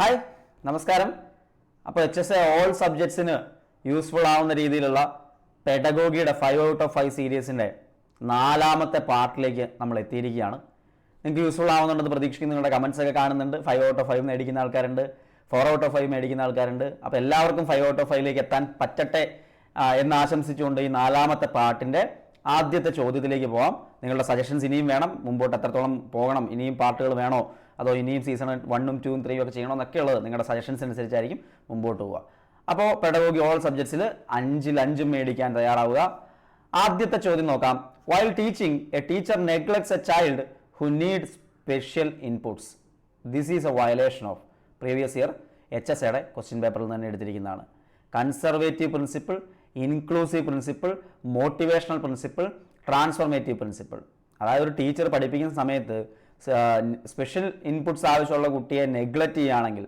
Hi നമസ്കാരം. അപ്പോൾ H S A all സബ്ജക്ട്സിന് യൂസ്ഫുൾ ആവുന്ന രീതിയിലുള്ള പെഡഗോഗിയുടെ ഫൈവ് ഔട്ട് ഓഫ് ഫൈവ് സീരീസിന്റെ നാലാമത്തെ പാർട്ടിലേക്ക് നമ്മൾ എത്തിയിരിക്കുകയാണ്. നിങ്ങൾക്ക് യൂസ്ഫുൾ ആവുന്നുണ്ടെന്ന് പ്രതീക്ഷിക്കുന്നു. നിങ്ങളുടെ കമൻസ് ഒക്കെ കാണുന്നുണ്ട്. ഫൈവ് ഔട്ട് ഓഫ് ഫൈവ് മേടിക്കുന്ന ആൾക്കാരുണ്ട്. ഫോർ ഔട്ട് ഓഫ് ഫൈവ് മേടിക്കുന്ന ആൾക്കാരുണ്ട്. അപ്പോൾ എല്ലാവർക്കും ഫൈവ് ഔട്ട് ഓഫ് ഫൈവിലേക്ക് എത്താൻ പറ്റട്ടെ എന്ന് ആശംസിച്ചുകൊണ്ട് ഈ നാലാമത്തെ പാർട്ടിന്റെ ആദ്യത്തെ ചോദ്യത്തിലേക്ക് പോകാം നിങ്ങളുടെ സജഷൻസ് ഇനിയും വേണം. മുമ്പോട്ട് എത്രത്തോളം പോകണം? ഇനിയും പാർട്ടുകൾ വേണോ? അതോ ഇനിയും സീസൺ വണ്ണും ടൂവും ത്രീയും ഒക്കെ ചെയ്യണോ എന്നൊക്കെ ഉള്ളത് നിങ്ങളുടെ സജഷൻസ് അനുസരിച്ചായിരിക്കും മുമ്പോട്ട് പോവുക. അപ്പോൾ പെഡഗോഗി ഓൾ സബ്ജക്ട്സിൽ അഞ്ചിൽ അഞ്ചും മേടിക്കാൻ തയ്യാറാവുക. ആദ്യത്തെ ചോദ്യം നോക്കാം. While teaching a teacher neglects a child who need special inputs this is a violation of previous year H S എയുടെ ക്വസ്റ്റ്യൻ പേപ്പറിൽ തന്നെ എടുത്തിരിക്കുന്നതാണ്. Conservative principle inclusive principle motivational principle transformative principle അതായത് ഒരു ടീച്ചർ പഠിപ്പിക്കുന്ന സമയത്ത് സ്പെഷ്യൽ ഇൻപുട്സ് ആവശ്യമുള്ള കുട്ടിയെ neglect ചെയ്യുകയാണെങ്കിൽ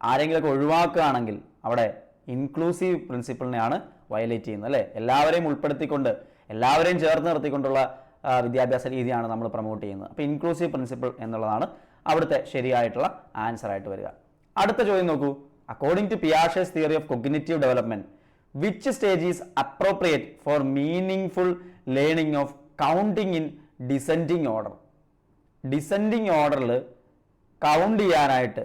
ആരെങ്കിലുമൊക്കെ ഒഴിവാക്കുകയാണെങ്കിൽ അവിടെ ഇൻക്ലൂസീവ് പ്രിൻസിപ്പിളിനെയാണ് വയലേറ്റ് ചെയ്യുന്നത് അല്ലേ? എല്ലാവരെയും ഉൾപ്പെടുത്തിക്കൊണ്ട് എല്ലാവരെയും ചേർത്ത് നിർത്തിക്കൊണ്ടുള്ള വിദ്യാഭ്യാസ രീതിയാണ് നമ്മൾ പ്രൊമോട്ട് ചെയ്യുന്നത്. അപ്പോൾ ഇൻക്ലൂസീവ് പ്രിൻസിപ്പിൾ എന്നുള്ളതാണ് അവിടുത്തെ ശരിയായിട്ടുള്ള ആൻസർ ആയിട്ട് വരിക. അടുത്ത ചോദ്യം നോക്കൂ. According to Piaget's theory of cognitive development which stage is appropriate for meaningful learning of counting in descending order descending ഓർഡറിൽ കൗണ്ട് ചെയ്യാനായിട്ട്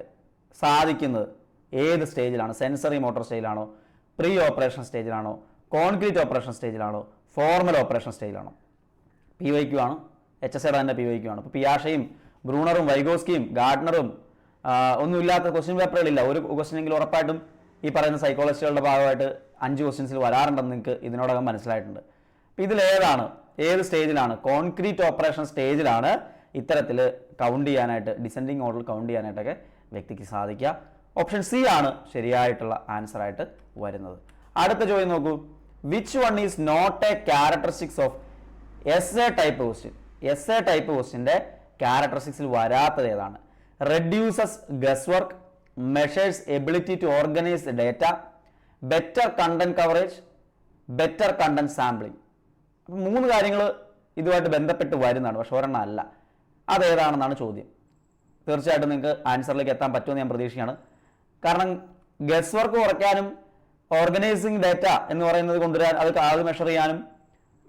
സാധിക്കുന്നത് ഏത് സ്റ്റേജിലാണ്? സെൻസറി മോട്ടോർ സ്റ്റേജിലാണോ? പ്രീ ഓപ്പറേഷൻ സ്റ്റേജിലാണോ? കോൺക്രീറ്റ് ഓപ്പറേഷൻ സ്റ്റേജിലാണോ? ഫോർമൽ ഓപ്പറേഷൻ സ്റ്റേജിലാണോ? പി വൈ ക്യു ആണ്. എച്ച് എസ് എടാന്റെ പി വൈ ക്യു ആണ്. അപ്പോൾ പിയാഷയും ബ്രൂണറും വൈഗോസ്കിയും ഗാർഡനറും ഒന്നും ഒന്നുമില്ലാത്ത ക്വസ്റ്റ്യൻ പേപ്പറുകളില്ല ഒരു ക്വസ്റ്റ്യനെങ്കിലും ഉറപ്പായിട്ടും ഈ പറയുന്ന സൈക്കോളജിസ്റ്റുകളുടെ ഭാഗമായിട്ട് അഞ്ച് ക്വസ്റ്റ്യൻസിൽ വരാറുണ്ടെന്ന് നിങ്ങൾക്ക് ഇതിനോടകം മനസ്സിലായിട്ടുണ്ട്. അപ്പോൾ ഇതിലേതാണ് ഏത് സ്റ്റേജിലാണ്? കോൺക്രീറ്റ് ഓപ്പറേഷൻ സ്റ്റേജിലാണ് ഇത്തരത്തിൽ കൗണ്ട് ചെയ്യാനായിട്ട് ഡിസെൻഡിങ് ഓർഡർ കൗണ്ട് ചെയ്യാനായിട്ടൊക്കെ വ്യക്തിക്ക് സാധിക്കുക. ഓപ്ഷൻ സി ആണ് ശരിയായിട്ടുള്ള ആൻസർ ആയിട്ട് വരുന്നത്. അടുത്ത ചോദ്യം നോക്കൂ. Which one is not a characteristics of S A type question S A type ക്വസ്റ്റ്യന്റെ ക്യാരക്ടറിസ്റ്റിക്സിൽ വരാത്തത് ഏതാണ്? Reduces guess work measures ability to organise data better content coverage better content sampling മൂന്ന് കാര്യങ്ങൾ ഇതുമായിട്ട് ബന്ധപ്പെട്ട് വരുന്നതാണ്. പക്ഷെ ഒരെണ്ണം അല്ല. അതേതാണെന്നാണ് ചോദ്യം. തീർച്ചയായിട്ടും നിങ്ങൾക്ക് ആൻസറിലേക്ക് എത്താൻ പറ്റുമെന്ന് ഞാൻ പ്രതീക്ഷിക്കുകയാണ്. കാരണം ഗസ് വർക്ക് കുറയ്ക്കാനും ഓർഗനൈസിങ് ഡേറ്റ എന്ന് പറയുന്നത് കൊണ്ടുവരാൻ അത് അത് മെഷർ ചെയ്യാനും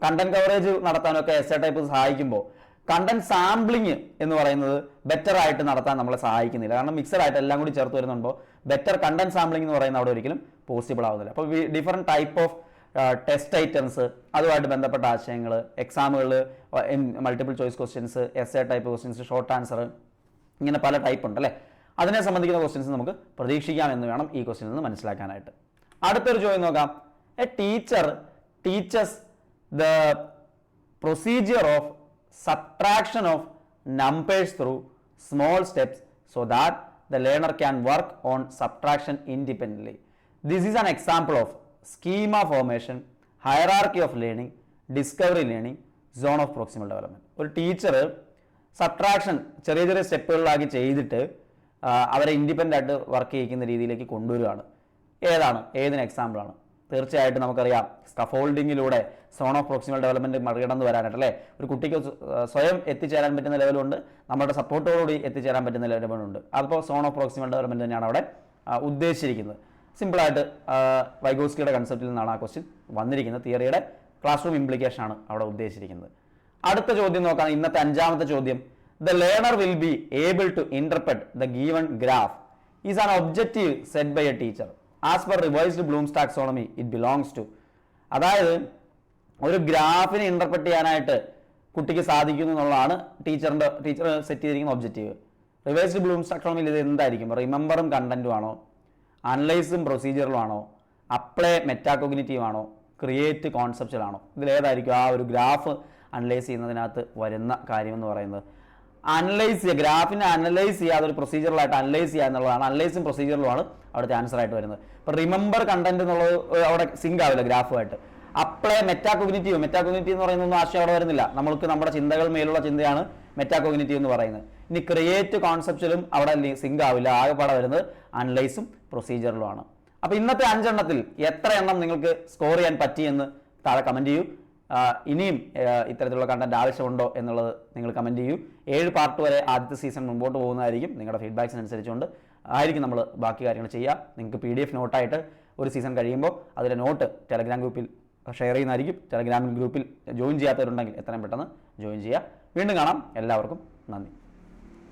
കണ്ടന്റ് കവറേജ് നടത്താനൊക്കെ എസ് എ ടൈപ്പ് സഹായിക്കുമ്പോൾ കണ്ടന്റ് സാമ്പിളിങ് എന്ന് പറയുന്നത് ബെറ്റർ ആയിട്ട് നടത്താൻ നമ്മളെ സഹായിക്കുന്നില്ല. കാരണം മിക്സഡ് ആയിട്ട് എല്ലാം കൂടി ചേർത്ത് വരുന്നുണ്ടോ ബെറ്റർ കണ്ടന്റ് സാമ്പിളിംഗ് എന്ന് പറയുന്നത് അവിടെ ഒരിക്കലും പോസിബിൾ ആവുന്നില്ല. അപ്പോൾ different type of test items അതുമായിട്ട് ബന്ധപ്പെട്ട ആശയങ്ങൾ എക്സാമുകളിൽ multiple choice questions S A type questions short answer ഇങ്ങനെ പല ടൈപ്പ് ഉണ്ട് അല്ലേ? അതിനെ സംബന്ധിക്കുന്ന ക്വസ്റ്റ്യൻസ് നമുക്ക് പ്രതീക്ഷിക്കാം എന്ന് വേണം ഈ ക്വസ്റ്റ്യൻ നിന്ന് മനസ്സിലാക്കാനായിട്ട്. അടുത്തൊരു ചോദ്യം നോക്കാം. A teacher teaches the procedure of subtraction of numbers through small steps so that the learner can work on subtraction independently this is an example of schema formation hierarchy of learning discovery learning zone of proximal development ഒരു teacher subtraction ചെറിയ ചെറിയ സ്റ്റെപ്പുകളിലാക്കി ചെയ്തിട്ട് അവരെ independent ആയിട്ട് work ചെയ്യിക്കുന്ന രീതിയിലേക്ക് കൊണ്ടുവരികയാണ്. ഏതാണ്? ഏതിന് എക്സാമ്പിളാണ് തീർച്ചയായിട്ടും നമുക്കറിയാം സ്കഫോൾഡിങ്ങിലൂടെ സോൺ ഓഫ് പ്രോക്സിമൽ ഡെവലപ്മെന്റ് മറികടന്ന് വരാനായിട്ട് അല്ലേ? ഒരു കുട്ടിക്ക് സ്വയം എത്തിച്ചേരാൻ പറ്റുന്ന ലെവലുണ്ട് നമ്മുടെ സപ്പോർട്ടോടുകൂടി എത്തിച്ചേരാൻ പറ്റുന്ന ലെവലുണ്ട്. അതിപ്പോൾ സോൺ ഓഫ് പ്രോക്സിമൽ ഡെവലപ്മെന്റ് തന്നെയാണ് അവിടെ ഉദ്ദേശിച്ചിരിക്കുന്നത്. സിമ്പിളായിട്ട് വൈഗോസ്കിയുടെ കൺസെപ്റ്റിൽ നിന്നാണ് ആ ക്വസ്റ്റ്യൻ വന്നിരിക്കുന്നത്. തിയറിയുടെ ക്ലാസ് റൂം ഇംപ്ലിക്കേഷൻ ആണ് അവിടെ ഉദ്ദേശിച്ചിരിക്കുന്നത്. അടുത്ത ചോദ്യം നോക്കാം. ഇന്നത്തെ അഞ്ചാമത്തെ ചോദ്യം. The learner will be able to interpret the given graph is an objective set by a teacher as per revised Bloom's taxonomy it belongs to അതായത് ഒരു ഗ്രാഫിനെ ഇന്റർപ്രറ്റ് ചെയ്യാനായിട്ട് കുട്ടിക്ക് സാധിക്കുന്നു എന്നുള്ളതാണ് ടീച്ചറിന്റെ ടീച്ചർ സെറ്റ് ചെയ്തിരിക്കുന്ന ഒബ്ജക്റ്റീവ് റിവൈസ്ഡ് ബ്ലൂംസ് ടാക്സോണമിയിൽ ഇത് എന്തായിരിക്കും? റിമെമ്പറും കണ്ടന്റും ആണോ? അനലൈസും പ്രൊസീജിയറും ആണോ? അപ്ലൈ മെറ്റാകോഗ്നിറ്റീവ് ആണോ? ക്രിയേറ്റ് കോൺസെപ്റ്റൽ ആണോ? ഇതിലേതായിരിക്കും ആ ഒരു ഗ്രാഫ് അനലൈസ് ചെയ്യുന്നതിനകത്ത് വരുന്ന കാര്യം എന്ന് പറയുന്നത്. അനലൈസ് ചെയ്യുക ഗ്രാഫിനെ അനലൈസ് ചെയ്യാതെ ഒരു പ്രൊസീജിയറിലായിട്ട് അനലൈസ് ചെയ്യുക എന്നുള്ളതാണ്. അനലൈസും പ്രൊസീജിയറിലുമാണ് അവിടുത്തെ ആൻസർ ആയിട്ട് വരുന്നത്. ഇപ്പോൾ റിമെമ്പർ കണ്ടന്റ് എന്നുള്ളത് അവിടെ സിങ്ക് ആവില്ല ഗ്രാഫുമായിട്ട് അപ്ലൈ മെറ്റാകോഗ്നിറ്റീവ് മെറ്റാകോഗ്നിറ്റീവ് എന്ന് പറയുന്ന ഒന്നും ആശയം അവിടെ വരുന്നില്ല. നമ്മൾക്ക് നമ്മുടെ ചിന്തകൾ മേലുള്ള ചിന്തയാണ് മെറ്റാകോഗ്നിറ്റീവ് എന്ന് പറയുന്നത്. ഇനി ക്രിയേറ്റ് കോൺസെപ്റ്റിലും അവിടെ സിങ്ക് ആവില്ല. ആകെപ്പാടെ വരുന്നത് അനലൈസും പ്രൊസീജിയറിലുമാണ് അപ്പോൾ ഇന്നത്തെ അഞ്ചെണ്ണത്തിൽ എത്ര എണ്ണം നിങ്ങൾക്ക് സ്കോർ ചെയ്യാൻ പറ്റി എന്ന് താഴെ കമന്റ് ചെയ്യൂ. ഇനിയും ഇത്തരത്തിലുള്ള കണ്ടന്റ് ആവശ്യമുണ്ടോ എന്നുള്ളത് നിങ്ങൾ കമന്റ് ചെയ്യൂ. ഏഴ് പാർട്ട് വരെ ആദ്യത്തെ സീസൺ മുമ്പോട്ട് പോകുന്നതായിരിക്കും. നിങ്ങളുടെ ഫീഡ്ബാക്സിനനുസരിച്ചുകൊണ്ട് ആയിരിക്കും നമ്മൾ ബാക്കി കാര്യങ്ങൾ ചെയ്യുക. നിങ്ങൾക്ക് പി ഡി എഫ് നോട്ടായിട്ട് ഒരു സീസൺ കഴിയുമ്പോൾ അതിന്റെ നോട്ട് ടെലഗ്രാം ഗ്രൂപ്പിൽ ഷെയർ ചെയ്യുന്നതായിരിക്കും. ടെലഗ്രാം ഗ്രൂപ്പിൽ ജോയിൻ ചെയ്യാത്തവരുണ്ടെങ്കിൽ എത്രയും പെട്ടെന്ന് ജോയിൻ ചെയ്യുക. വീണ്ടും കാണാം. എല്ലാവർക്കും നന്ദി.